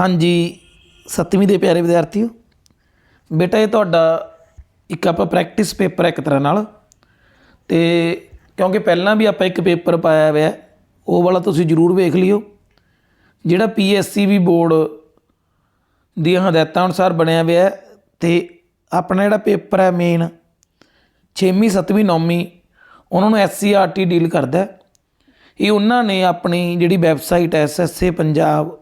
ਹਾਂਜੀ, ਸੱਤਵੀਂ ਦੇ ਪਿਆਰੇ ਵਿਦਿਆਰਥੀਓ, ਬੇਟਾ ਇਹ ਤੁਹਾਡਾ ਇੱਕ ਆਪਾਂ ਪ੍ਰੈਕਟਿਸ ਪੇਪਰ ਇੱਕ ਤਰ੍ਹਾਂ ਨਾਲ। ਤੇ ਕਿਉਂਕਿ ਪਹਿਲਾਂ ਵੀ ਆਪਾਂ ਇੱਕ ਪੇਪਰ ਪਾਇਆ ਹੋਇਆ, ਉਹ ਵਾਲਾ ਤੁਸੀਂ ਜ਼ਰੂਰ ਵੇਖ ਲਿਓ। ਜਿਹੜਾ ਪੀਐਸਸੀਬੀ ਬੋਰਡ ਦੀਆਂ ਹਦਾਇਤਾਂ ਅਨੁਸਾਰ ਬਣਿਆ ਹੋਇਆ ਹੈ ਤੇ ਆਪਣਾ ਜਿਹੜਾ ਪੇਪਰ ਹੈ ਮੇਨ 6ਵੀਂ 7ਵੀਂ 9ਵੀਂ ਉਹਨਾਂ ਨੂੰ ਐਸਸੀਆਰਟੀ ਡੀਲ ਕਰਦਾ। ਇਹ ਉਹਨਾਂ ਨੇ ਆਪਣੀ ਜਿਹੜੀ ਵੈਬਸਾਈਟ ਹੈ ਐਸਐਸਏ ਪੰਜਾਬ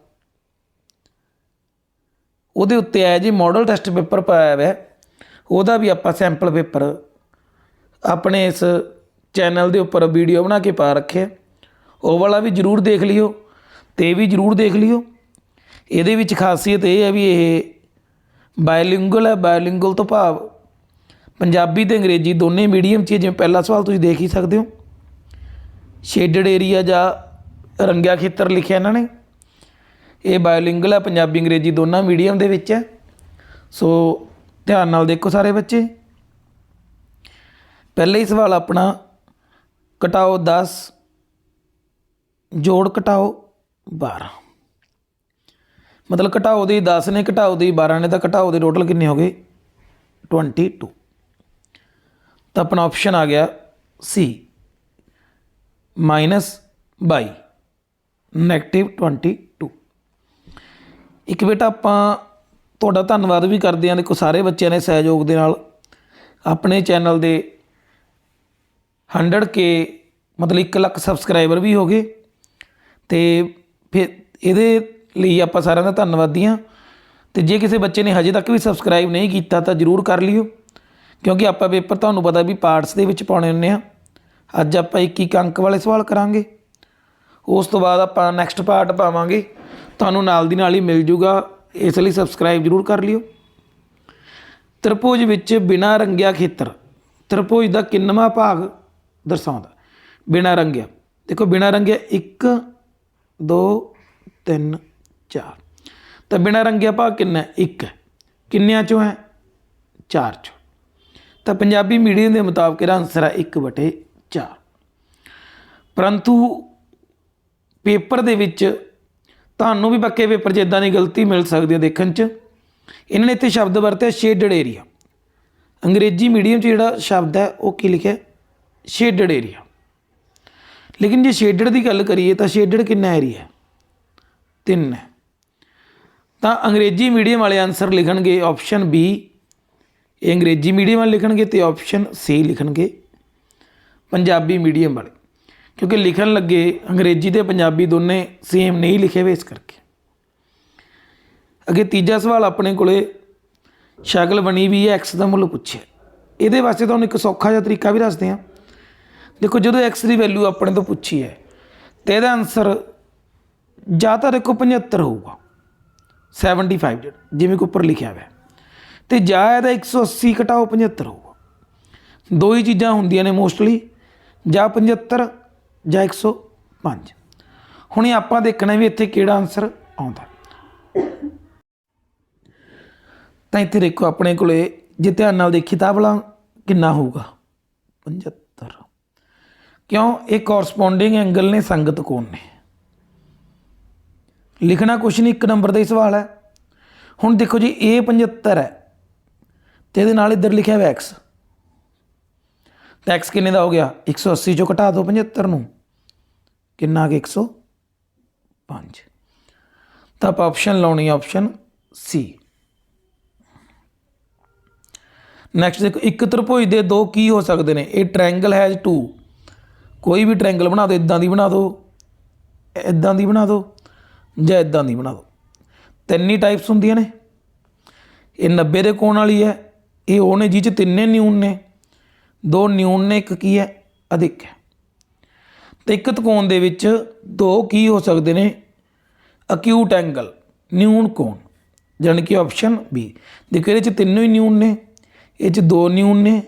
ਉਹਦੇ ਉੱਤੇ ਆਇਆ ਜੀ ਮਾਡਲ ਟੈਸਟ ਪੇਪਰ ਪਾਇਆ ਹੋਇਆ ਉਹਦਾ ਵੀ ਆਪਾਂ ਸੈਂਪਲ ਪੇਪਰ ਆਪਣੇ ਇਸ ਚੈਨਲ ਦੇ ਉੱਪਰ ਵੀਡੀਓ ਬਣਾ ਕੇ ਪਾ ਰੱਖਿਆ ਉਹ ਵਾਲਾ ਵੀ ਜਰੂਰ ਦੇਖ ਲਿਓ ਤੇ ਵੀ ਜਰੂਰ ਦੇਖ ਲਿਓ। ਇਹਦੇ ਵਿੱਚ ਖਾਸੀਅਤ ਇਹ ਹੈ ਵੀ ਇਹ ਬਾਇਲਿੰਗੁਅਲ ਹੈ। ਬਾਇਲਿੰਗੁਅਲ ਤੋਂ ਭਾਵ ਪੰਜਾਬੀ ਤੇ ਅੰਗਰੇਜ਼ੀ ਦੋਨੇ ਮੀਡੀਅਮ 'ਚ ਹੀ ਜਿਵੇਂ ਪਹਿਲਾ ਸਵਾਲ ਤੁਸੀਂ ਦੇਖ ਹੀ ਸਕਦੇ ਹੋ। ਸ਼ੇਡਡ ਏਰੀਆ ਜਾਂ ਰੰਗਿਆ ਖੇਤਰ ਲਿਖਿਆ ਇਹਨਾਂ ਨੇ। ਇਹ ਬਾਇਲਿੰਗੁਅਲ ਹੈ, ਪੰਜਾਬੀ, ਅੰਗਰੇਜ਼ੀ ਦੋਨਾਂ ਮੀਡੀਅਮ ਦੇ ਵਿੱਚ ਹੈ। ਸੋ ਧਿਆਨ ਨਾਲ ਦੇਖੋ ਸਾਰੇ ਬੱਚੇ। ਪਹਿਲਾ ਹੀ ਸਵਾਲ ਆਪਣਾ ਘਟਾਓ 10 ਜੋੜ ਘਟਾਓ 12 ਮਤਲਬ ਘਟਾਓ ਦੇ 10 ਨੇ ਘਟਾਓ ਦੇ 12 ਨੇ ਤਾਂ ਘਟਾਓ ਦੇ ਟੋਟਲ ਕਿੰਨੇ ਹੋ ਗਏ? 22 ਤਾਂ ਆਪਣਾ ਆਪਸ਼ਨ ਆ ਗਿਆ ਸੀ ਮਾਈਨਸ 22 ਨੈਗੇਟਿਵ 22 ਇੱਕ ਬੇਟਾ, ਆਪਾਂ ਤੁਹਾਡਾ ਧੰਨਵਾਦ ਵੀ ਕਰਦੇ ਹਾਂ। ਦੇਖੋ, ਸਾਰੇ ਬੱਚਿਆਂ ਨੇ ਸਹਿਯੋਗ ਦੇ ਨਾਲ ਆਪਣੇ ਚੈਨਲ ਦੇ 100 ਕੇ ਮਤਲਬ 1 ਲੱਖ ਸਬਸਕ੍ਰਾਈਬਰ ਵੀ ਹੋ ਗਏ। ਤੇ ਫਿਰ ਇਹਦੇ ਲਈ ਆਪਾਂ ਸਾਰਿਆਂ ਦਾ ਧੰਨਵਾਦੀ ਹਾਂ। ਤੇ ਜੇ ਕਿਸੇ ਬੱਚੇ ਨੇ ਹਜੇ ਤੱਕ ਵੀ ਸਬਸਕ੍ਰਾਈਬ ਨਹੀਂ ਕੀਤਾ, ਤਾਂ ਜਰੂਰ ਕਰ ਲਿਓ। ਕਿਉਂਕਿ ਆਪਾਂ ਪੇਪਰ ਤੁਹਾਨੂੰ ਪਤਾ ਵੀ ਪਾਰਟਸ ਦੇ ਵਿੱਚ ਪਾਉਣੇ ਹੁੰਦੇ ਆ ਅੱਜ ਆਪਾਂ 21 ਅੰਕ ਵਾਲੇ ਸਵਾਲ ਕਰਾਂਗੇ। ਉਸ ਤੋਂ ਬਾਅਦ ਆਪਾਂ ਨੈਕਸਟ ਪਾਰਟ ਪਾਵਾਂਗੇ। ਤੁਹਾਨੂੰ ਨਾਲ ਦੀ ਨਾਲ ਹੀ ਮਿਲ ਜੂਗਾ। ਇਸ ਲਈ ਸਬਸਕ੍ਰਾਈਬ ਜਰੂਰ ਕਰ ਲਿਓ। ਤ੍ਰਿਭੁਜ ਵਿੱਚ ਬਿਨਾ ਰੰਗਿਆ ਖੇਤਰ। ਤ੍ਰਿਭੁਜ ਦਾ ਕਿੰਨਵਾਂ ਭਾਗ ਦਰਸਾਉਂਦਾ। ਬਿਨਾ ਰੰਗਿਆ। ਦੇਖੋ, ਬਿਨਾ ਰੰਗਿਆ 1 2 3 4 ਤਾਂ ਬਿਨਾ ਰੰਗਿਆ ਭਾਗ ਕਿੰਨਾ ਹੈ? 1 ਹੈ। ਕਿੰਨਿਆਂ ਚੋਂ ਹੈ? 4 ਚੋਂ। ਤਾਂ ਪੰਜਾਬੀ ਮੀਡੀਅਮ ਦੇ ਮੁਤਾਬਕ ਇਹਦਾ ਆਨਸਰ ਹੈ 1 ਬਟੇ 4 ਪਰੰਤੂ ਪੇਪਰ ਦੇ ਵਿੱਚ ਤੁਹਾਨੂੰ ਵੀ ਪੱਕੇ ਪੇਪਰ 'ਚ ਇਦਾਂ ਦੀ ਗਲਤੀ ਮਿਲ ਸਕਦੀ ਹੈ ਦੇਖਣ 'ਚ। ਇਹਨਾਂ ਨੇ ਇੱਥੇ ਸ਼ਬਦ ਵਰਤਿਆ ਸ਼ੇਡਡ ਏਰੀਆ ਅੰਗਰੇਜ਼ੀ ਮੀਡੀਅਮ 'ਚ ਜਿਹੜਾ ਸ਼ਬਦ ਹੈ, ਉਹ ਕੀ ਲਿਖਿਆ? ਸ਼ੇਡਡ ਏਰੀਆ ਲੇਕਿਨ ਜੇ ਸ਼ੇਡਡ ਦੀ ਗੱਲ ਕਰੀਏ ਤਾਂ ਸ਼ੇਡਡ ਕਿੰਨਾ ਏਰੀਆ ਹੈ? ਤਿੰਨ ਹੈ। ਤਾਂ ਅੰਗਰੇਜ਼ੀ ਮੀਡੀਅਮ ਵਾਲੇ ਆਨਸਰ ਲਿਖਣਗੇ ਆਪਸ਼ਨ ਬੀ ਇਹ ਅੰਗਰੇਜ਼ੀ ਮੀਡੀਅਮ ਵਾਲੇ ਲਿਖਣਗੇ ਤੇ ਆਪਸ਼ਨ ਸੀ ਲਿਖਣਗੇ। ਪੰਜਾਬੀ ਮੀਡੀਅਮ ਵਾਲੇ। ਕਿਉਂਕਿ ਲਿਖਣ ਲੱਗੇ ਅੰਗਰੇਜ਼ੀ ਤੇ ਪੰਜਾਬੀ ਦੋਨੇ ਸੇਮ ਨਹੀਂ ਲਿਖੇ ਵੇ ਇਸ ਕਰਕੇ। ਅੱਗੇ ਤੀਜਾ ਸਵਾਲ ਆਪਣੇ ਕੋਲੇ ਸ਼ਕਲ ਬਣੀ ਵੀ ਹੈ x ਦਾ ਮੁੱਲ ਪੁੱਛਿਆ। ਇਹਦੇ ਵਾਸਤੇ ਤੁਹਾਨੂੰ ਇੱਕ ਸੌਖਾ ਜਿਹਾ ਤਰੀਕਾ ਵੀ ਦੱਸਦੇ ਹਾਂ। ਦੇਖੋ ਜਦੋਂ x ਦੀ ਵੈਲਿਊ ਆਪਣੇ ਤੋਂ ਪੁੱਛੀ ਹੈ ਤੇ ਇਹਦਾ ਆਨਸਰ ਜਾਂ ਤਾਂ ਦੇਖੋ 75 ਹੋਊਗਾ 75 ਜਿਹੜਾ, ਜਿਵੇਂ ਕਿ ਉੱਪਰ ਲਿਖਿਆ ਹੋਇਆ। ਹੈ। ਤੇ ਜਾਂ ਇਹਦਾ 180 ਘਟਾਓ 75 ਹੋਊਗਾ। ਦੋ ਹੀ ਚੀਜ਼ਾਂ ਹੁੰਦੀਆਂ ਨੇ ਮੋਸਟਲੀ ਜਾਂ 75 ਜਾਂ 105 ਹੁਣ ਇਹ ਆਪਾਂ ਦੇਖਣਾ ਵੀ ਇੱਥੇ ਕਿਹੜਾ ਆਨਸਰ ਆਉਂਦਾ। ਤਾਂ ਇੱਥੇ ਦੇਖੋ ਆਪਣੇ ਕੋਲੇ, ਜੇ ਧਿਆਨ ਨਾਲ ਦੇਖੀ ਤਾਂ ਭਲਾ ਕਿੰਨਾ ਹੋਊਗਾ? 75 ਕਿਉਂ? ਇਹ ਕੋਰਸਪੋਂਡਿੰਗ ਐਂਗਲ ਨੇ, ਸੰਗਤ ਕੋਣ ਨੇ? ਲਿਖਣਾ ਕੁਛ ਨਹੀਂ, ਇੱਕ ਨੰਬਰ ਦਾ ਹੀ ਸਵਾਲ ਹੈ। ਹੁਣ ਦੇਖੋ ਜੀ ਇਹ 75 ਹੈ ਤੇ ਇਹਦੇ ਨਾਲ ਇੱਧਰ ਲਿਖਿਆ ਹੋਇਆ x ਟੈਕਸ ਕਿੰਨੇ ਦਾ ਹੋ ਗਿਆ? 180 ਚੋਂ ਘਟਾ ਦਿਓ 75 ਨੂੰ। ਕਿੰਨਾ ਆ ਗਿਆ? 105 ਤਾਂ ਆਪਾਂ ਆਪਸ਼ਨ ਲਾਉਣੀ ਆਪਸ਼ਨ ਸੀ ਨੈਕਸਟ ਦੇਖੋ, ਇੱਕ ਤ੍ਰਿਭੁਜ ਦੇ ਦੋ ਕੀ ਹੋ ਸਕਦੇ ਨੇ? ਇਹ ਟ੍ਰਾਇੰਗਲ ਹੈਜ਼ ਟੂ ਕੋਈ ਵੀ ਟ੍ਰਾਇੰਗਲ ਬਣਾ ਦਿਓ ਇਦਾਂ ਦੀ ਬਣਾ ਦਿਓ ਇਦਾਂ ਦੀ ਬਣਾ ਦਿਓ ਜਾਂ ਇਦਾਂ ਦੀ ਬਣਾ ਦਿਓ ਤਿੰਨ ਹੀ ਟਾਈਪਸ ਹੁੰਦੀਆਂ ਨੇ। ਇਹ 90 ਦੇ ਕੋਣ ਵਾਲੀ ਹੈ। ਇਹ ਉਹ ਨੇ ਜਿਹ ਚ ਤਿੰਨੇ ਨਿਊਨ ਨੇ। ਦੋ ਨਿਊਨ ਨੇ, ਇੱਕ ਕੀ ਹੈ? ਅਧਿਕ ਹੈ। ਤੇ ਇੱਕ ਤਕੋਣ ਦੇ ਵਿੱਚ ਦੋ ਕੀ ਹੋ ਸਕਦੇ ਨੇ? ਅਕਿਊਟ ਐਂਗਲ ਨਿਊਨ ਕੋਣ, ਜਾਣੀ ਕਿ ਆਪਸ਼ਨ ਬੀ ਦੇਖੋ, ਇਹਦੇ ਚ ਤਿੰਨੋਂ ਹੀ ਨਿਊਨ ਨੇ, ਇਹ ਚ ਦੋ ਨਿਊਨ ਨੇ,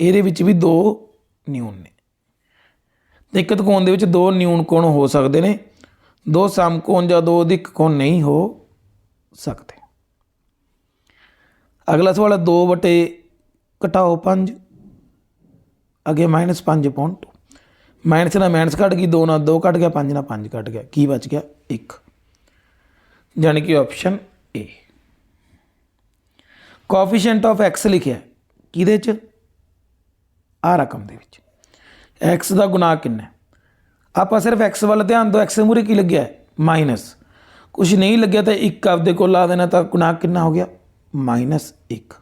ਇਹਦੇ ਵਿੱਚ ਵੀ ਦੋ ਨਿਊਨ ਨੇ। ਤੇ ਇੱਕ ਤਕੋਣ ਦੇ ਵਿੱਚ ਦੋ ਨਿਊਨ ਕੋਣ ਹੋ ਸਕਦੇ ਨੇ, ਦੋ ਸਮਕੋਣ ਜਾਂ ਦੋ ਅਧਿਕ ਕੋਣ ਨਹੀਂ ਹੋ ਸਕਦੇ। ਅਗਲਾ ਸਵਾਲ ਹੈ 2 ਘਟਾਓ 5 ਅੱਗੇ ਮਾਈਨਸ 5 ਪੁਆਇੰਟ ਮਾਈਨਸ ਨਾਲ ਮਾਈਨਸ ਕੱਟ ਗਈ 2 ਨਾਲ 2 ਕੱਟ ਗਿਆ 5 ਨਾਲ 5 ਕੱਟ ਗਿਆ। ਕੀ ਬਚ ਗਿਆ? 1 ਜਾਣੀ ਕਿ option A coefficient of x ਲਿਖਿਆ। ਕਿਹਦੇ ਚ? ਆ ਰਕਮ ਦੇ ਵਿੱਚ। x ਦਾ ਗੁਣਾ ਕਿੰਨਾ ਆਪਾਂ ਸਿਰਫ x ਵੱਲ ਧਿਆਨ ਦਿਓ। x ਮੂਰੇ ਕੀ ਲੱਗਿਆ? ਮਾਈਨਸ ਕੁਝ ਨਹੀਂ ਲੱਗਿਆ ਤਾਂ 1 ਆਪਦੇ ਕੋਲ ਲਾ ਦੇਣਾ ਤਾਂ ਗੁਣਾ ਕਿੰਨਾ ਹੋ ਗਿਆ? ਮਾਈਨਸ 1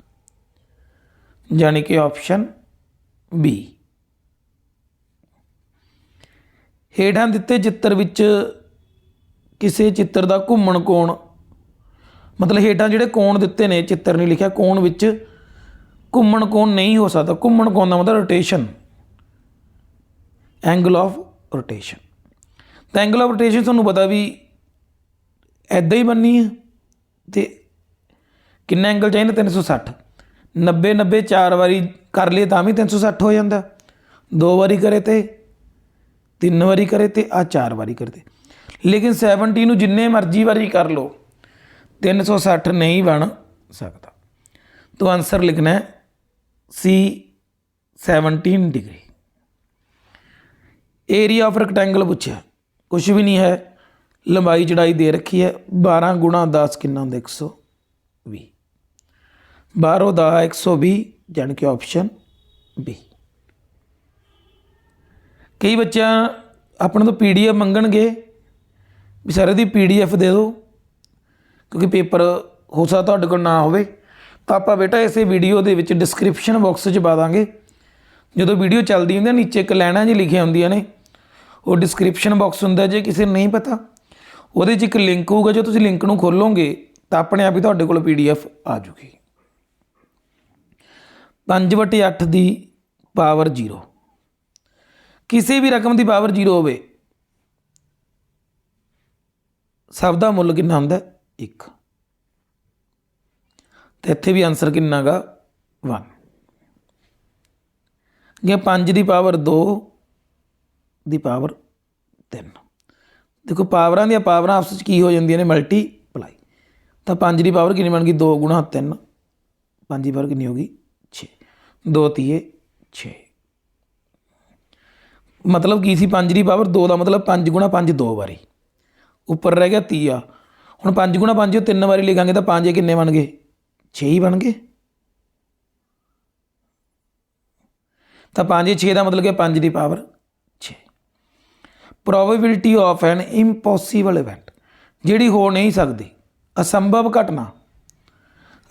ਜਾਣੀ ਕਿ ਆਪਸ਼ਨ ਬੀ ਹੇਠਾਂ ਦਿੱਤੇ ਚਿੱਤਰ ਵਿੱਚ ਕਿਸੇ ਚਿੱਤਰ ਦਾ ਘੁੰਮਣ ਕੋਣ, ਮਤਲਬ ਹੇਠਾਂ ਜਿਹੜੇ ਕੋਣ ਦਿੱਤੇ ਨੇ, ਚਿੱਤਰ ਨਹੀਂ ਲਿਖਿਆ, ਕੋਣ ਵਿੱਚ ਘੁੰਮਣ ਕੋਣ ਨਹੀਂ ਹੋ ਸਕਦਾ। ਘੁੰਮਣ ਕੋਣ ਦਾ ਮਤਲਬ ਰੋਟੇਸ਼ਨ ਐਂਗਲ ਆਫ ਰੋਟੇਸ਼ਨ ਤਾਂ ਐਂਗਲ ਆਫ ਰੋਟੇਸ਼ਨ ਤੁਹਾਨੂੰ ਪਤਾ ਵੀ ਐਦਾਂ ਹੀ ਬੰਨੀ ਹੈ ਤੇ ਕਿੰਨਾ ਐਂਗਲ ਚਾਹੀਦਾ? 360 90 90 ਚਾਰ ਵਾਰੀ ਕਰ ਲਏ ਤਾਂ ਵੀ 360 ਹੋ ਜਾਂਦਾ। ਦੋ ਵਾਰੀ ਕਰੇ ਤੇ, ਤਿੰਨ ਵਾਰੀ ਕਰੇ ਤੇ ਆ ਚਾਰ ਵਾਰੀ ਕਰਦੇ। ਲੇਕਿਨ 70 ਨੂੰ ਜਿੰਨੇ ਮਰਜ਼ੀ ਵਾਰੀ ਕਰ ਲਓ 360 ਨਹੀਂ ਬਣ ਸਕਦਾ। ਤੋ ਆਨਸਰ ਲਿਖਣਾ ਹੈ C 17 degree. Area of rectangle ਪੁੱਛਿਆ। ਕੁਝ ਵੀ ਨਹੀਂ ਹੈ, ਲੰਬਾਈ ਚੜਾਈ ਦੇ ਰੱਖੀ ਹੈ 12 ਗੁਣਾ 10 ਕਿੰਨਾ ਹੁੰਦਾ 120 12 ਦਾ 120 ਜਾਣੀ ਕਿ ਆਪਸ਼ਨ ਬੀ ਕਈ ਬੱਚਿਆਂ ਆਪਣੇ ਤੋਂ ਪੀਡੀਐਫ ਮੰਗਣਗੇ, ਵੀ ਸਾਰੇ ਦੀ ਪੀਡੀਐਫ ਦੇ ਦਿਓ, ਕਿਉਂਕਿ ਪੇਪਰ ਹੋ ਸਕਦਾ ਤੁਹਾਡੇ ਕੋਲ ਨਾ ਹੋਵੇ। ਤਾਂ ਆਪਾਂ ਬੇਟਾ ਇਸੇ ਵੀਡੀਓ ਦੇ ਵਿੱਚ ਡਿਸਕ੍ਰਿਪਸ਼ਨ ਬਾਕਸ 'ਚ ਪਾ ਦਾਂਗੇ। ਜਦੋਂ ਵੀਡੀਓ ਚੱਲਦੀ ਹੁੰਦੀ ਹੈ ਨੀਚੇ ਇੱਕ ਲਾਈਨਾਂ ਜੀ ਲਿਖੀਆਂ ਹੁੰਦੀਆਂ ਨੇ। ਉਹ ਡਿਸਕ੍ਰਿਪਸ਼ਨ ਬਾਕਸ ਹੁੰਦਾ ਜੇ ਕਿਸੇ ਨੂੰ ਨਹੀਂ ਪਤਾ, ਉਹਦੇ 'ਚ ਇੱਕ ਲਿੰਕ ਹੋਊਗਾ, ਜੋ ਤੁਸੀਂ ਲਿੰਕ ਨੂੰ ਖੋਲੋਗੇ, ਤਾਂ ਆਪਣੇ ਆਪ ਹੀ ਤੁਹਾਡੇ ਕੋਲ ਪੀਡੀਐਫ ਆ ਜੂਗੀ। 5/8 ਦੀ ਪਾਵਰ 0 ਕਿਸੇ ਵੀ ਰਕਮ ਦੀ ਪਾਵਰ 0 ਹੋਵੇ, ਸਭ ਦਾ ਮੁੱਲ ਕਿੰਨਾ ਹੁੰਦਾ? 1 ਤੇ ਇੱਥੇ ਵੀ ਆਨਸਰ ਕਿੰਨਾਗਾ 1 ਜੇ 5 ਦੀ ਪਾਵਰ 2 ਦੀ ਪਾਵਰ 3 ਦੇਖੋ, ਪਾਵਰਾਂ ਦੀਆਂ ਪਾਵਰਾਂ ਆਪਸ ਵਿੱਚ ਕੀ ਹੋ ਜਾਂਦੀਆਂ ਨੇ? ਮਲਟੀਪਲਾਈ ਤਾਂ 5 ਦੀ ਪਾਵਰ ਕਿੰਨੀ ਬਣ ਗਈ? 2 ਗੁਣਾ 3 5 ਦੀ ਪਾਵਰ ਕਿੰਨੀ ਹੋ ਗਈ? 2 ਤੀਏ 6 ਮਤਲਬ ਕੀ ਸੀ 5 ਦੀ ਪਾਵਰ 2 ਦਾ ਮਤਲਬ 5 ਗੁਣਾ 5 ਦੋ ਵਾਰੀ। ਉੱਪਰ ਰਹਿ ਗਿਆ ਤੀਆ। ਹੁਣ 5 ਗੁਣਾ 5 ਉਹ ਤਿੰਨ ਵਾਰੀ ਲਿਖਾਂਗੇ ਤਾਂ 5 ਕਿੰਨੇ ਬਣ ਗਏ? 6 ਹੀ ਬਣ ਗਏ। ਤਾਂ 5 6 ਦਾ ਮਤਲਬ ਕਿ 5 ਦੀ power 6 probability of an impossible event ਜਿਹੜੀ ਹੋ ਨਹੀਂ ਸਕਦੀ। ਅਸੰਭਵ ਘਟਨਾ।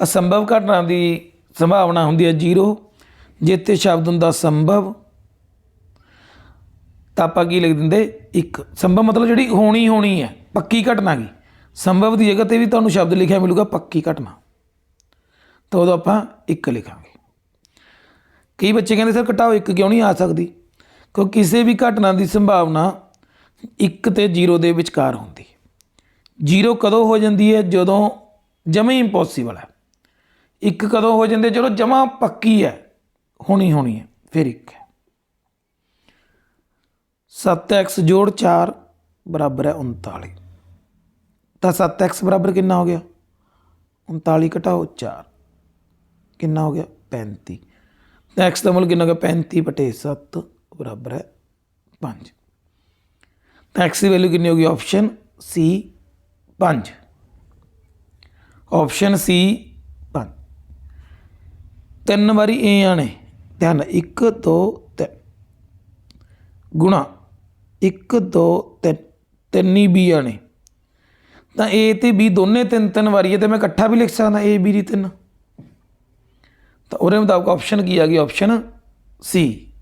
ਅਸੰਭਵ ਘਟਨਾ ਦੀ ਸੰਭਾਵਨਾ ਹੁੰਦੀ ਹੈ 0 ਜਿੱਥੇ ਸ਼ਬਦ ਹੁੰਦਾ ਸੰਭਵ, ਤਾਂ ਆਪਾਂ ਕੀ ਲਿਖ ਦਿੰਦੇ? ਇੱਕ। ਸੰਭਵ ਮਤਲਬ ਜਿਹੜੀ ਹੋਣੀ ਹੋਣੀ ਹੈ, ਪੱਕੀ ਘਟਨਾ ਕੀ? ਸੰਭਵ ਦੀ ਜਗ੍ਹਾ ਤੇ ਵੀ ਤੁਹਾਨੂੰ ਸ਼ਬਦ ਲਿਖਿਆ ਮਿਲੂਗਾ, ਪੱਕੀ ਘਟਨਾ। ਤਾਂ ਉਦੋਂ ਆਪਾਂ ਇੱਕ ਲਿਖਾਂਗੇ। ਕਈ ਬੱਚੇ ਕਹਿੰਦੇ, ਸਰ, ਘਟਾਓ ਇੱਕ, ਕਿਉਂ ਨਹੀਂ ਆ ਸਕਦੀ? ਕਿਉਂਕਿ ਕਿਸੇ ਵੀ ਘਟਨਾ ਦੀ ਸੰਭਾਵਨਾ 1 ਤੇ 0 ਦੇ ਵਿਚਕਾਰ ਹੁੰਦੀ ਹੈ। 0 ਕਦੋਂ ਹੋ ਜਾਂਦੀ ਹੈ? ਜਦੋਂ ਜਮੇ ਇੰਪੋਸੀਬਲ ਹੈ। ਇੱਕ ਕਦੋਂ ਹੋ ਜਾਂਦੀ ਹੈ? ਜਦੋਂ ਜਮਾ ਪੱਕੀ ਹੈ। ਹੋਣੀ ਹੋਣੀ ਹੈ, ਫਿਰ ਇੱਕ ਹੈ। 7x ਜੋੜ 4 ਬਰਾਬਰ ਹੈ 39 ਤਾਂ 7x ਬਰਾਬਰ ਕਿੰਨਾ ਹੋ ਗਿਆ? 39 ਘਟਾਓ 4 ਕਿੰਨਾ ਹੋ ਗਿਆ? 35 ਤਾਂ x ਦਾ ਮੁੱਲ ਕਿੰਨਾ ਹੋ ਗਿਆ? 35 ਬਟੇ 7 ਬਰਾਬਰ ਹੈ 5 ਤਾਂ x ਦੀ ਵੈਲਿਊ ਕਿੰਨੀ ਹੋ ਗਈ? ਆਪਸ਼ਨ ਸੀ 5 ਆਪਸ਼ਨ ਸੀ 5 ਤਿੰਨ ਵਾਰੀ ਏ ਆਣੇ ਧਿਆਨ 1 2 3 ਗੁਣਾ। 1 2 3 ਤਿੰਨ ਹੀ b ਆਣੇ ਤਾਂ a ਤੇ b ਦੋਨੇ ਤਿੰਨ ਤਿੰਨ ਵਾਰੀ ਹੈ ਤੇ ਮੈਂ ਇਕੱਠਾ ਵੀ ਲਿਖ ਸਕਦਾ a, b ਦੀ ਤਿੰਨ। ਤਾਂ ਉਹਦੇ ਮੁਤਾਬਕ ਆਪਸ਼ਨ ਕੀ ਆ ਗਈ? ਆਪਸ਼ਨ ਸੀ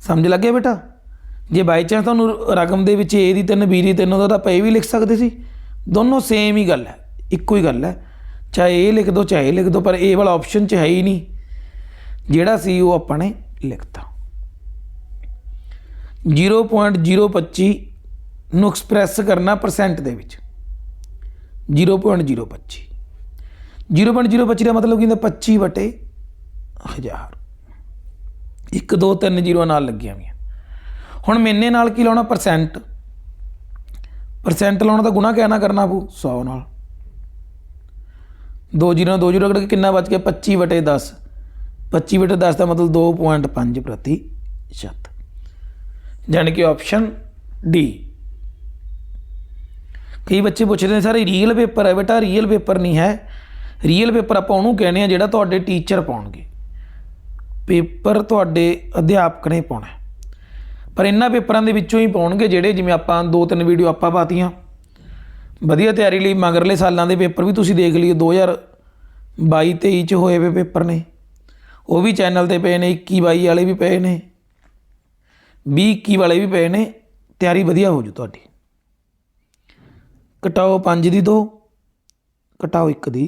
ਸਮਝ ਲੱਗਿਆ ਬੇਟਾ? ਜੇ ਬਾਈ ਚਾਂਸ ਤੁਹਾਨੂੰ ਰਕਮ ਦੇ ਵਿੱਚ a ਦੀ ਤਿੰਨ, b ਦੀ ਤਿੰਨ ਹੁੰਦਾ ਤਾਂ ਆਪਾਂ ਇਹ ਵੀ ਲਿਖ ਸਕਦੇ ਸੀ। ਦੋਨੋਂ ਸੇਮ ਹੀ ਗੱਲ ਹੈ। ਇੱਕੋ ਹੀ ਗੱਲ ਹੈ। ਚਾਹੇ ਇਹ ਲਿਖ ਦੋ, ਚਾਹੇ ਇਹ ਲਿਖ ਦੋ, ਪਰ ਇਹ ਵਾਲਾ ਆਪਸ਼ਨ 'ਚ ਹੈ ਹੀ ਨਹੀਂ। ਜਿਹੜਾ ਸੀ ਉਹ ਆਪਾਂ ਨੇ ਲਿਖਤਾ। 0.025 ਨੂੰ ਐਕਸਪ੍ਰੈਸ ਕਰਨਾ ਪਰਸੈਂਟ ਦੇ ਵਿੱਚ। 0.025 0.025 ਦਾ ਮਤਲਬ ਕੀ ਹੁੰਦਾ? 25 ਵਟੇ 1000 1 2 3 ਜ਼ੀਰੋ ਨਾਲ ਲੱਗੀਆਂ ਹੋਈਆਂ। ਹੁਣ ਮੈਨੇ ਨਾਲ ਕੀ ਲਾਉਣਾ? ਪਰਸੈਂਟ ਪਰਸੈਂਟ ਲਾਉਣਾ ਤਾਂ ਗੁਣਾ ਕਹਿਣਾ ਕਰਨਾ ਪਊ? 100 ਨਾਲ। ਦੋ ਜ਼ੀਰੋ ਨਾਲ ਦੋ ਜ਼ੀਰੋ ਕੇ ਕਿੰਨਾ ਬਚ ਗਿਆ? 25 ਵਟੇ 10 25 ਵਟੇ 10 ਦਾ ਮਤਲਬ 2.5 ਪ੍ਰਤੀਸ਼ਤ ਯਾਨੀ ਕਿ ਆਪਸ਼ਨ ਡੀ ਕਈ ਬੱਚੇ ਪੁੱਛਦੇ ਨੇ, ਸਰ ਰੀਅਲ ਪੇਪਰ ਹੈ ਬੇਟਾ ਰੀਅਲ ਪੇਪਰ ਨਹੀਂ ਹੈ। ਰੀਅਲ ਪੇਪਰ ਆਪਾਂ ਉਹਨੂੰ ਕਹਿੰਦੇ ਆ ਜਿਹੜਾ ਤੁਹਾਡੇ ਟੀਚਰ ਪਾਉਣਗੇ। ਪੇਪਰ ਤੁਹਾਡੇ ਅਧਿਆਪਕ ਨੇ ਪਾਉਣਾ ਪਰ ਇਹਨਾਂ ਪੇਪਰਾਂ ਦੇ ਵਿੱਚੋਂ ਹੀ ਪਾਉਣਗੇ ਜਿਹੜੇ ਜਿਵੇਂ ਆਪਾਂ ਦੋ ਤਿੰਨ ਵੀਡੀਓ ਆਪਾਂ ਪਾਤੀਆਂ। ਵਧੀਆ ਤਿਆਰੀ ਲਈ, ਮਗਰਲੇ ਸਾਲਾਂ ਦੇ ਪੇਪਰ ਵੀ ਤੁਸੀਂ ਦੇਖ ਲਈਓ 2022 23 ਚ ਹੋਏ ਵੇ ਪੇਪਰ ਨੇ। ਉਹ ਵੀ ਚੈਨਲ ਤੇ ਪਏ ਨੇ 21 22 ਵਾਲੇ ਵੀ ਪਏ ਨੇ 20 21 ਵਾਲੇ ਵੀ ਪਏ ਨੇ, ਤਿਆਰੀ ਵਧੀਆ ਹੋ ਜੂ ਤੁਹਾਡੀ। ਘਟਾਓ 5 ਦੀ 2 ਘਟਾਓ 1 ਦੀ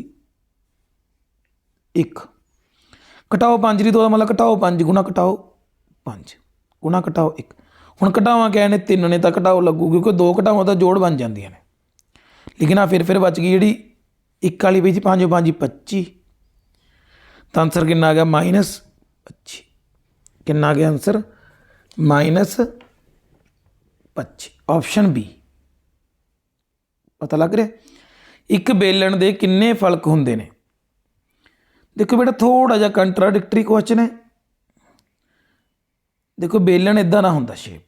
1 ਘਟਾਓ 5 ਦੀ 2 ਦਾ ਮਤਲਬ ਘਟਾਓ 5 ਗੁਣਾ ਘਟਾਓ 5 ਗੁਣਾ ਘਟਾਓ 1 ਹੁਣ ਘਟਾਵਾਂ ਕਿਆ ਨੇ 3 ਨੇ ਤਾਂ ਘਟਾਓ ਲੱਗੂ, ਕਿਉਂਕਿ ਦੋ ਘਟਾਵਾਂ ਤਾਂ ਜੋੜ ਬਣ ਜਾਂਦੀਆਂ ਨੇ। ਲੇਕਿਨ ਆ ਫਿਰ ਫਿਰ ਬਚ ਗਈ ਜਿਹੜੀ 1 ਵਾਲੀ ਵਿੱਚ 5 5 25 ਤਾਂ ਆਨਸਰ ਕਿੰਨਾ ਆ ਗਿਆ? ਮਾਈਨਸ 25 ਕਿੰਨਾ ਆ ਗਿਆ ਆਨਸਰ ਮਾਈਨਸ 25 ਆਪਸ਼ਨ ਬੀ ਪਤਾ ਲੱਗ ਰਿਹਾ? ਇੱਕ ਬੇਲਣ ਦੇ ਕਿੰਨੇ ਫਲਕ ਹੁੰਦੇ ਨੇ? ਦੇਖੋ ਬੇਟਾ ਥੋੜਾ ਜਿਹਾ ਕੰਟਰਾਡਿਕਟਰੀ ਕੁਐਸਚਨ ਹੈ। ਦੇਖੋ, ਬੇਲਣ ਇਦਾਂ ਨਾ ਹੁੰਦਾ ਸ਼ੇਪ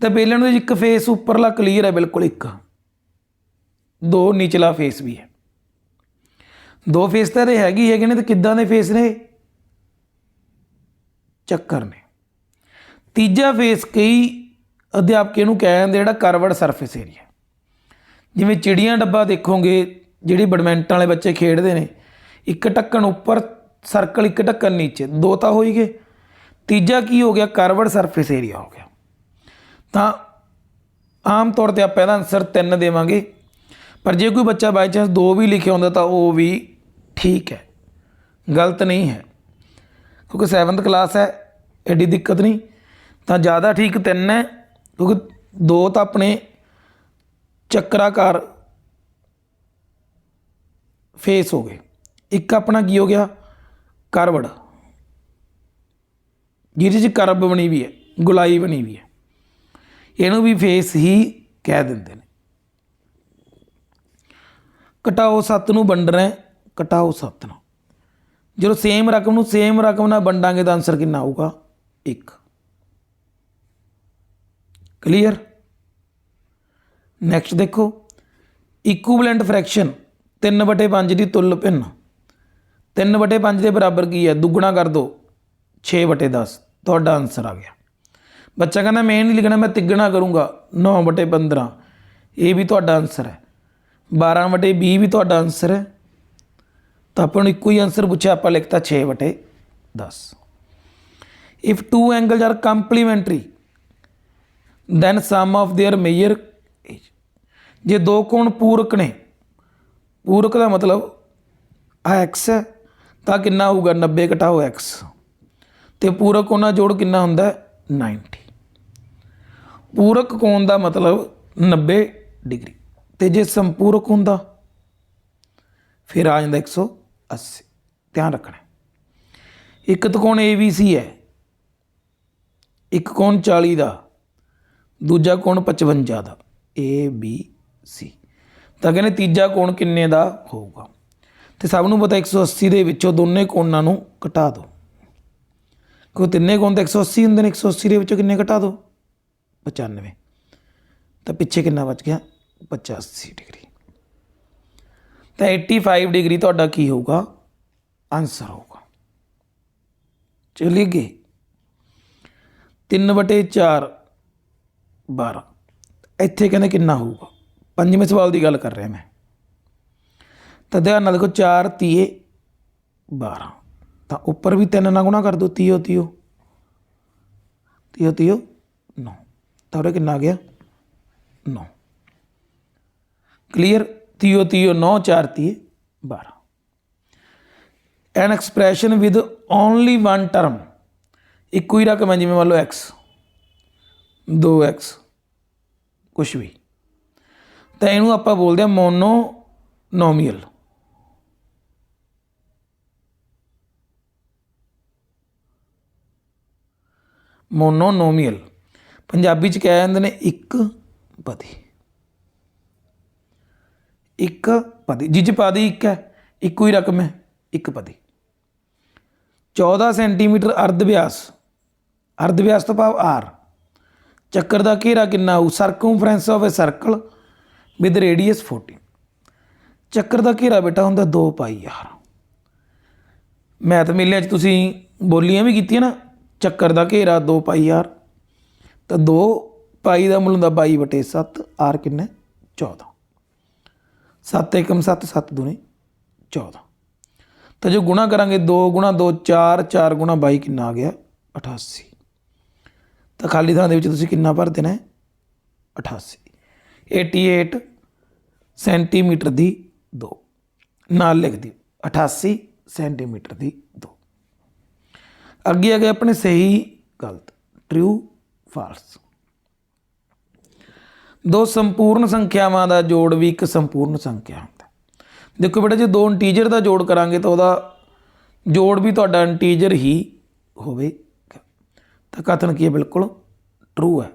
ਤਾਂ ਬੇਲਣ ਦੇ ਵਿੱਚ ਇੱਕ ਫੇਸ ਉੱਪਰਲਾ ਕਲੀਅਰ ਹੈ, ਬਿਲਕੁਲ ਇੱਕ। ਦੋ ਨਿਚਲਾ ਫੇਸ ਵੀ ਹੈ। ਦੋ ਫੇਸ ਤਾਂ ਇਹ ਹੈਗੀ ਹੈਗੇ ਨੇ, ਤੇ ਕਿੱਦਾਂ ਦੇ ਫੇਸ ਨੇ ਚੱਕਰ ਨੇ। ਤੀਜਾ ਫੇਸ ਕਈ ਅਧਿਆਪਕ ਇਹਨੂੰ ਕਹਿ ਜਾਂਦੇ ਜਿਹੜਾ ਕਰਵਡ ਸਰਫੇਸ ਏਰੀਆ ਜਿਵੇਂ ਚਿੜੀਆਂ ਡੱਬਾ ਦੇਖੋਗੇ, ਜਿਹੜੀ ਬੈਡਮਿੰਟਨ ਵਾਲੇ ਬੱਚੇ ਖੇਡਦੇ ਨੇ, ਇੱਕ ਢੱਕਣ ਉੱਪਰ ਸਰਕਲ ਇੱਕ ਢੱਕਣ ਨੀਚੇ, ਦੋ ਤਾਂ ਹੋਈ ਗਏ। ਤੀਜਾ ਕੀ ਹੋ ਗਿਆ? ਕਰਵਡ ਸਰਫੇਸ ਏਰੀਆ ਹੋ ਗਿਆ। ਤਾਂ ਆਮ ਤੌਰ ਤੇ ਆਪਾਂ ਇਹਦਾ ਆਨਸਰ 3 ਦੇਵਾਂਗੇ। ਪਰ ਜੇ ਕੋਈ ਬੱਚਾ ਬਾਈ ਚਾਂਸ 2 ਵੀ ਲਿਖਿਆ ਹੁੰਦਾ ਤਾਂ ਉਹ ਵੀ ਠੀਕ ਹੈ। ਗਲਤ ਨਹੀਂ ਹੈ। ਕਿਉਂਕਿ 7th ਕਲਾਸ ਹੈ, ਐਡੀ ਦਿੱਕਤ ਨਹੀਂ। ਤਾਂ ਜ਼ਿਆਦਾ ਠੀਕ 3 ਹੈ, ਕਿਉਂਕਿ ਦੋ ਤਾਂ ਆਪਣੇ ਚੱਕਰਾਕਾਰ ਫੇਸ ਹੋ ਗਏ। ਇੱਕ ਆਪਣਾ ਕੀ ਹੋ ਗਿਆ? ਕਰਵਡ ਜਿਹਦੇ 'ਚ ਕਰਬ ਬਣੀ ਵੀ ਹੈ, ਗੁਲਾਈ ਬਣੀ ਵੀ ਹੈ। ਇਹਨੂੰ ਵੀ ਫੇਸ ਹੀ ਕਹਿ ਦਿੰਦੇ ਨੇ। ਘਟਾਓ 7 ਨੂੰ ਵੰਡਣਾ ਹੈ, ਘਟਾਓ 7 ਨਾਲ ਜਦੋਂ ਸੇਮ ਰਕਮ ਨੂੰ ਸੇਮ ਰਕਮ ਨਾਲ ਵੰਡਾਂਗੇ ਤਾਂ ਆਨਸਰ ਕਿੰਨਾ ਆਊਗਾ? 1 ਕਲੀਅਰ ਨੈਕਸਟ ਦੇਖੋ। ਇਕੁਇਵਲੈਂਟ ਫ੍ਰੈਕਸ਼ਨ 3/5 ਦੀ ਤੁਲ ਭਿੰਨ। 3/5 ਦੇ ਬਰਾਬਰ ਕੀ ਹੈ? ਦੁੱਗਣਾ ਕਰ ਦੋ। 6/10 ਤੁਹਾਡਾ ਆਨਸਰ ਆ ਗਿਆ। ਬੱਚਾ ਕਹਿੰਦਾ ਮੈਂ ਇਹ ਨਹੀਂ ਲਿਖਣਾ ਮੈਂ ਤਿੱਗਣਾ ਕਰੂੰਗਾ। 9/15 ਇਹ ਵੀ ਤੁਹਾਡਾ ਆਨਸਰ ਹੈ। 12/20 ਵੀ ਤੁਹਾਡਾ ਆਨਸਰ ਹੈ। ਤਾਂ ਆਪਾਂ ਨੂੰ ਇੱਕੋ ਹੀ ਆਨਸਰ ਪੁੱਛਿਆ, ਆਪਾਂ ਲਿਖਤਾ 6/10 if two angles are complementary, then sum of their measure is ਜੇ ਦੋ ਕੋਣ ਪੂਰਕ ਨੇ, ਪੂਰਕ ਦਾ ਮਤਲਬ ਆ x ਹੈ, ਤਾਂ ਕਿੰਨਾ ਹੋਊਗਾ? 90 ਘਟਾਓ x ਤੇ ਪੂਰਕ ਕੋਣਾਂ ਜੋੜ ਕਿੰਨਾ ਹੁੰਦਾ ਹੈ? 90 ਪੂਰਕ ਕੋਣ ਦਾ ਮਤਲਬ? 90 ਡਿਗਰੀ। ਤੇ ਜੇ ਸੰਪੂਰਕ ਹੁੰਦਾ, ਫਿਰ ਆ ਜਾਂਦਾ 180 ਧਿਆਨ ਰੱਖਣਾ। ਇੱਕ ਤਕੋਣ ABC ਹੈ। ਇੱਕ ਕੋਣ 40 ਦਾ, ਦੂਜਾ ਕੋਣ 55 ਦਾ, A, B, C ਤਾਂ ਕਹਿੰਦੇ ਤੀਜਾ ਕੋਣ ਕਿੰਨੇ ਦਾ ਹੋਊਗਾ? ਤੇ ਸਭ ਨੂੰ ਪਤਾ 180 ਦੇ ਵਿੱਚੋਂ ਦੋਨੇ ਕੋਣਾਂ ਨੂੰ ਘਟਾ ਦਿਓ ਕਿਉਂ ਤਿੰਨੇ ਕੋਣ ਤਾਂ 180 ਹੁੰਦੇ ਨੇ 180 ਦੇ ਵਿੱਚੋਂ ਕਿੰਨੇ ਘਟਾ ਦਿਓ 95 ਤਾਂ ਪਿੱਛੇ ਕਿੰਨਾ ਬਚ ਗਿਆ? 85 ਡਿਗਰੀ ਤਾਂ 85 ਡਿਗਰੀ ਤੁਹਾਡਾ ਕੀ ਹੋਊਗਾ ਆਨਸਰ ਹੋਊਗਾ ਚਲਿਏ ਗਏ 3 ਬਟੇ 4 12 ਇੱਥੇ ਕਹਿੰਦੇ ਕਿੰਨਾ ਹੋਊਗਾ ਪੰਜਵੇਂ ਸਵਾਲ ਦੀ ਗੱਲ ਕਰ ਰਿਹਾ ਮੈਂ ਤਾਂ ਧਿਆਨ ਨਾਲ ਦੇਖੋ 4 ਤੀਏ 12 ਤਾਂ ਉੱਪਰ ਵੀ 3 ਨਾਲ ਗੁਣਾ ਕਰ ਦਿਓ ਤੀਓ ਤੀਓ ਤੀਓ ਤੀਓ 9 ਤਾਂ ਉਰੇ ਕਿੰਨਾ ਆ ਗਿਆ 9 ਕਲੀਅਰ ਤੀਓ ਤੀਓ 9 4 ਤੀਏ 12 an expression with only one term ਇੱਕੋ ਹੀ ਰਕਮ ਹੈ ਜਿਵੇਂ ਮੰਨ ਲਓ x. 2x ਕੁਛ ਵੀ ਤਾਂ ਇਹਨੂੰ ਆਪਾਂ ਬੋਲਦੇ ਹਾਂ ਮੋਨੋਨੋਮੀਅਲ ਮੋਨੋਨੋਮੀਅਲ ਪੰਜਾਬੀ ਚ ਕਹਿ ਜਾਂਦੇ ਨੇ, ਇੱਕ ਪਤੀ. ਇੱਕ ਪਦੀ, ਜਿਜ ਪਦੀ ਇੱਕ ਹੈ, ਇੱਕੋ ਹੀ ਰਕਮ ਹੈ, ਇੱਕ ਪਦੀ। 14 ਸੈਂਟੀਮੀਟਰ ਅਰਧ ਵਿਆਸ ਅਰਧ ਵਿਆਸ ਤੋਂ ਭਾਵ ਆਰ। ਚੱਕਰ ਦਾ ਘੇਰਾ ਕਿੰਨਾ ਹੋਊ? Circumference of a circle with radius 14 ਚੱਕਰ ਦਾ ਘੇਰਾ ਬੇਟਾ ਹੁੰਦਾ 2 ਪਾਈ ਯਾਰ ਮੈਥ ਮੇਲਿਆਂ 'ਚ ਤੁਸੀਂ ਬੋਲੀਆਂ ਵੀ ਕੀਤੀਆਂ ਨਾ, ਚੱਕਰ ਦਾ ਘੇਰਾ 2 ਪਾਈ ਆਰ। ਤਾਂ 2 ਪਾਈ ਦਾ ਮੁੱਲ ਹੁੰਦਾ 22 ਬਟੇ 7 ਆਰ ਕਿੰਨਾ ਹੈ? 14 7 ਏਕਮ 7 7 ਦੁਨੇ 14 ਤਾਂ ਜੋ ਗੁਣਾ ਕਰਾਂਗੇ 2 ਗੁਣਾ 2 4 4 ਗੁਣਾ 22 ਕਿੰਨਾ ਆ ਗਿਆ? 88 ਤਾਂ ਖਾਲੀ ਥਾਂ ਦੇ ਵਿੱਚ ਤੁਸੀਂ ਕਿੰਨਾ ਭਰ ਦੇਣਾ ਹੈ? 88 88 ਸੈਂਟੀਮੀਟਰ ਦੀ 2 ਨਾਲ ਲਿਖ ਦਿਓ 88 ਸੈਂਟੀਮੀਟਰ ਦੀ 2 ਅੱਗੇ ਆ ਗਏ ਆਪਣੇ ਸਹੀ ਗਲਤ ਟਰੂ ਫਾਲਸ ਦੋ ਸੰਪੂਰਨ ਸੰਖਿਆਵਾਂ ਦਾ ਜੋੜ ਵੀ ਇੱਕ ਸੰਪੂਰਨ ਸੰਖਿਆ ਹੁੰਦਾ। ਦੇਖੋ ਬੇਟਾ, ਜੇ ਦੋ ਇੰਟੀਜਰ ਦਾ ਜੋੜ ਕਰਾਂਗੇ ਤਾਂ ਉਹਦਾ ਜੋੜ ਵੀ ਤੁਹਾਡਾ ਇੰਟੀਜਰ ਹੀ ਹੋਵੇਗਾ। ਤਾਂ ਕਥਨ ਕੀ ਹੈ? ਬਿਲਕੁਲ ਟਰੂ ਹੈ।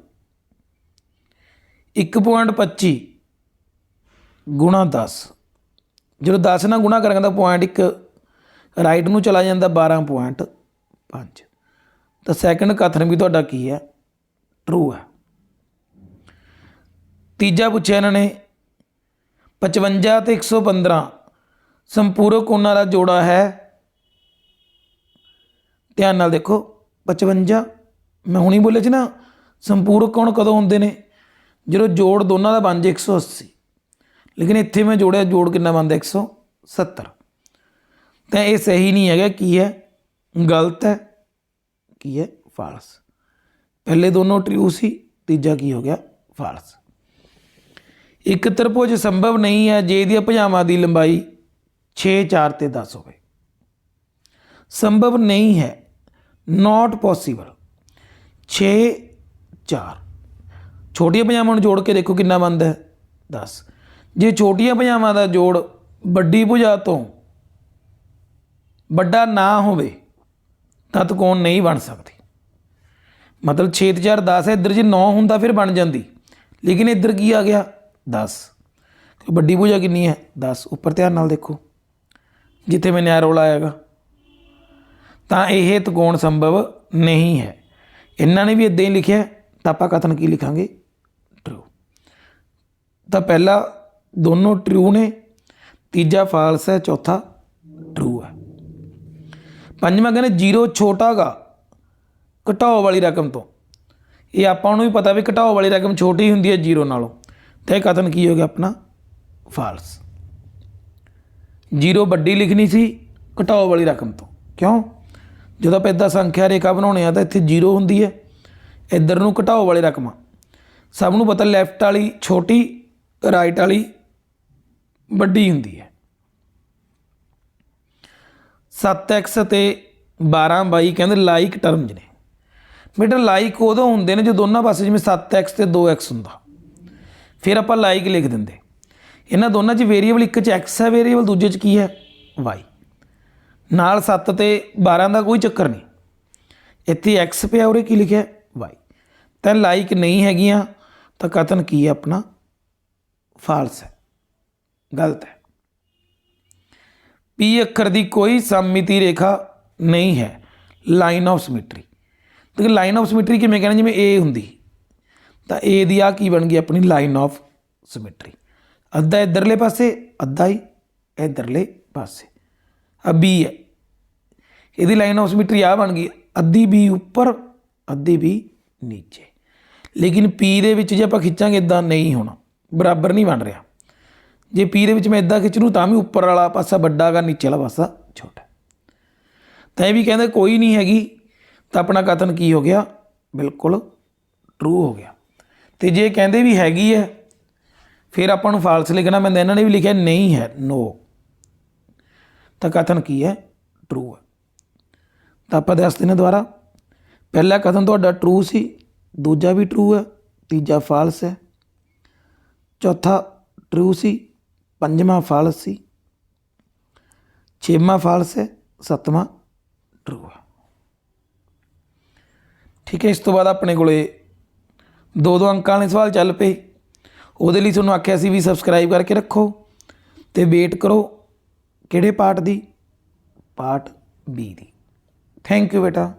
1.25 ਗੁਣਾ 10 ਜਦੋਂ 10 ਨਾਲ ਗੁਣਾ ਕਰਾਂਗੇ ਤਾਂ ਪੁਆਇੰਟ ਇੱਕ ਰਾਈਟ ਨੂੰ ਚਲਾ ਜਾਂਦਾ 12.5 ਤਾਂ ਸੈਕੰਡ ਕਥਨ ਵੀ ਤੁਹਾਡਾ ਕੀ ਹੈ? ਟਰੂ ਹੈ। ਤੀਜਾ ਪੁੱਛਿਆ ਇਹਨਾਂ ਨੇ 55 ਤੇ 115 ਸੰਪੂਰਕ ਉਹਨਾਂ ਦਾ ਜੋੜਾ ਹੈ। ਧਿਆਨ ਨਾਲ ਦੇਖੋ 55 ਮੈਂ ਹੁਣੀ ਬੋਲਿਆ ਸੀ ਨਾ, ਸੰਪੂਰਕ ਕੌਣ ਕਦੋਂ ਹੁੰਦੇ ਨੇ? ਜਦੋਂ ਜੋੜ ਦੋਨਾਂ ਦਾ ਬਣ ਜੇ 180 ਲੇਕਿਨ ਇੱਥੇ ਮੈਂ ਜੋੜਿਆ, ਜੋੜ ਕਿੰਨਾ ਬਣਦਾ? 170 ਤਾਂ ਇਹ ਸਹੀ ਨਹੀਂ ਹੈਗਾ, ਕੀ ਹੈ? ਗਲਤ ਹੈ, ਕੀ ਹੈ? ਫਾਲਸ। ਪਹਿਲੇ ਦੋਨੋਂ ਟਰੂ ਸੀ, ਤੀਜਾ ਕੀ ਹੋ ਗਿਆ? ਫਾਲਸ। ਇੱਕ ਤਰਭੁਜ ਸੰਭਵ ਨਹੀਂ ਹੈ, ਜੇ ਇਹਦੀਆਂ ਭੁਜਾਵਾਂ ਦੀ ਲੰਬਾਈ 6 4 ਤੇ 10 ਹੋਵੇ। ਸੰਭਵ ਨਹੀਂ ਹੈ ਨਾਟ ਪੋਸੀਬਲ 6 4 ਛੋਟੀਆਂ ਭੁਜਾਵਾਂ ਨੂੰ ਜੋੜ ਕੇ ਦੇਖੋ ਕਿੰਨਾ ਬਣਦਾ ਹੈ 10 ਜੇ ਛੋਟੀਆਂ ਭੁਜਾਵਾਂ ਦਾ ਜੋੜ ਵੱਡੀ ਭੁਜਾ ਤੋਂ ਵੱਡਾ ਨਾ ਹੋਵੇ, ਤਾਂ ਤਕੋਣ ਨਹੀਂ ਬਣ ਸਕਦੀ। ਮਤਲਬ 6 ਤੇ 4 10 ਹੈ, ਇੱਧਰ ਜੇ 9 ਹੁੰਦਾ ਫਿਰ ਬਣ ਜਾਂਦੀ। ਲੇਕਿਨ ਇੱਧਰ ਕੀ ਆ ਗਿਆ? 10 ਵੱਡੀ ਭੁਜਾ ਕਿੰਨੀ ਹੈ? 10 ਉੱਪਰ ਧਿਆਨ ਨਾਲ ਦੇਖੋ। ਜਿੱਥੇ ਮੈਂ ਨੈਰੋ ਲਾਇਆਗਾ ਤਾਂ ਇਹ ਤਕੋਣ ਸੰਭਵ ਨਹੀਂ ਹੈ। ਇਹਨਾਂ ਨੇ ਵੀ ਇਦਾਂ ਹੀ ਲਿਖਿਆ ਤਾਂ ਆਪਾਂ ਕਥਨ ਕੀ ਲਿਖਾਂਗੇ? ਟਰੂ ਤਾਂ ਪਹਿਲਾ ਦੋਨੋਂ ਟਰੂ ਨੇ, ਤੀਜਾ ਫਾਲਸ ਹੈ, ਚੌਥਾ ਟਰੂ ਹੈ। ਪੰਜਵਾਂ ਕਹਿੰਦੇ 0 ਛੋਟਾਗਾ, ਘਟਾਓ ਵਾਲੀ ਰਕਮ ਤੋਂ। ਇਹ ਆਪਾਂ ਨੂੰ ਵੀ ਪਤਾ ਵੀ ਘਟਾਓ ਵਾਲੀ ਰਕਮ ਛੋਟੀ ਹੁੰਦੀ ਹੈ ਜੀਰੋ ਨਾਲੋਂ। ਤੇ ਇਹ ਕਥਨ ਕੀ ਹੋ ਗਿਆ ਆਪਣਾ? ਫਾਲਸ ਜੀਰੋ ਵੱਡੀ ਲਿਖਣੀ ਸੀ, ਘਟਾਓ ਵਾਲੀ ਰਕਮ ਤੋਂ। ਕਿਉਂ? ਜਦੋਂ ਆਪਾਂ ਇੱਦਾਂ ਸੰਖਿਆ ਰੇਖਾ ਬਣਾਉਣੇ ਆ ਤਾਂ ਇੱਥੇ ਜੀਰੋ ਹੁੰਦੀ ਹੈ। ਇੱਧਰ ਨੂੰ ਘਟਾਓ ਵਾਲੀ ਰਕਮਾਂ ਸਭ ਨੂੰ ਪਤਾ ਲੈਫਟ ਵਾਲੀ ਛੋਟੀ ਰਾਈਟ ਵਾਲੀ ਵੱਡੀ ਹੁੰਦੀ ਹੈ। 7x ਤੇ 12 ਬਾਈ ਕਹਿੰਦੇ ਲਾਈਕ ਟਰਮਸ ਨੇ। ਬੇਟਾ ਲਾਈਕ ਉਦੋਂ ਹੁੰਦੇ ਨੇ ਜੋ ਦੋਨਾਂ ਪਾਸੇ ਜਿਵੇਂ 7x ਤੇ 2x ਹੁੰਦਾ। ਫਿਰ ਆਪਾਂ ਲਾਈਕ ਲਿਖ ਦਿੰਦੇ। ਇਹਨਾਂ ਦੋਨਾਂ 'ਚ ਵੇਰੀਏਬਲ ਇੱਕ 'ਚ x ਹੈ ਵੇਰੀਏਬਲ ਦੂਜੇ 'ਚ ਕੀ ਹੈ? y ਨਾਲ 7 ਤੇ 12 ਦਾ ਕੋਈ ਚੱਕਰ ਨਹੀਂ। ਇੱਥੇ x ਪਿਆ, ਉਰੇ ਕੀ ਲਿਖਿਆ? y ਤਾਂ ਲਾਈਕ ਨਹੀਂ ਹੈਗੀਆਂ, ਤਾਂ ਕਥਨ ਕੀ ਹੈ ਆਪਣਾ? ਫਾਲਸ ਹੈ। ਗਲਤ ਹੈ। ਪੀ ਅੱਖਰ ਦੀ ਕੋਈ ਸਮਮਿਤੀ ਰੇਖਾ ਨਹੀਂ ਹੈ। ਲਾਈਨ ਆਫ ਸਿਮੈਟਰੀ ਤੇ ਲਾਈਨ ਆਫ ਸਿਮੈਟਰੀ ਕਿਵੇਂ ਕਹਿੰਦੇ ਜਿਵੇਂ A ਹੁੰਦੀ। ਤਾਂ A ਦੀ ਆ ਕੀ ਬਣ ਗਈ ਆਪਣੀ ਲਾਈਨ ਆਫ ਸਿਮੈਟਰੀ ਅੱਧਾ ਇਧਰਲੇ ਪਾਸੇ, ਅੱਧਾ ਹੀ ਇਧਰਲੇ ਪਾਸੇ। ਆ B ਹੈ। ਇਹਦੀ ਲਾਈਨ ਆਫ ਸਿਮੈਟਰੀ ਆ ਬਣ ਗਈ। ਅੱਧੀ B ਉੱਪਰ, ਅੱਧੀ B ਨੀਚੇ। ਲੇਕਿਨ P ਦੇ ਵਿੱਚ ਜੇ ਆਪਾਂ ਖਿੱਚਾਂਗੇ ਇਦਾਂ ਨਹੀਂ ਹੋਣਾ। ਬਰਾਬਰ ਨਹੀਂ ਬਣ ਰਿਹਾ। ਜੇ P ਦੇ ਵਿੱਚ ਮੈਂ ਇਦਾਂ ਖਿੱਚ ਲੂੰ ਤਾਂ ਵੀ ਉੱਪਰ ਵਾਲਾ ਪਾਸਾ ਵੱਡਾ ਗਾ, ਨੀਚੇ ਵਾਲਾ ਪਾਸਾ ਛੋਟਾ। ਤਾਂ ਇਹ ਵੀ ਕਹਿੰਦੇ ਕੋਈ ਨਹੀਂ ਹੈਗੀ, ਤਾਂ ਆਪਣਾ ਕਥਨ ਕੀ ਹੋ ਗਿਆ? ਬਿਲਕੁਲ ਟਰੂ ਹੋ ਗਿਆ। ਤੇ ਜੇ ਕਹਿੰਦੇ ਵੀ ਹੈਗੀ ਹੈ, ਫਿਰ ਆਪਾਂ ਨੂੰ ਫਾਲਸ ਲਿਖਣਾ ਪੈਂਦਾ, ਇਹਨਾਂ ਨੇ ਵੀ ਲਿਖਿਆ ਨਹੀਂ ਹੈ ਨੋ ਤਾਂ ਕਥਨ ਕੀ ਹੈ? ਟਰੂ ਹੈ। ਤਾਂ ਆਪਾਂ ਦੱਸ ਦਿੰਦੇ ਦੁਬਾਰਾ। ਪਹਿਲਾ ਕਥਨ ਤੁਹਾਡਾ ਟਰੂ ਸੀ, ਦੂਜਾ ਵੀ ਟਰੂ ਹੈ, ਤੀਜਾ ਫਾਲਸ ਹੈ। ਚੌਥਾ ਟਰੂ ਸੀ, ਪੰਜਵਾਂ ਫਾਲਸ ਸੀ। ਛੇਵਾਂ ਫਾਲਸ ਹੈ, ਸੱਤਵਾਂ ਟਰੂ ਹੈ। ਠੀਕ ਹੈ, ਇਸ ਤੋਂ ਬਾਅਦ ਆਪਣੇ ਕੋਲੇ ਦੋ ਦੋ ਅੰਕਾਂ ਵਾਲੇ ਸਵਾਲ ਚੱਲ ਪਏ। ਉਹਦੇ ਲਈ ਤੁਹਾਨੂੰ ਆਖਿਆ ਸੀ ਵੀ ਸਬਸਕ੍ਰਾਈਬ ਕਰਕੇ ਰੱਖੋ ਤੇ ਵੇਟ ਕਰੋ ਕਿਹੜੇ ਪਾਰਟ ਦੀ? ਪਾਰਟ ਬੀ ਦੀ। ਥੈਂਕ ਯੂ ਬੇਟਾ।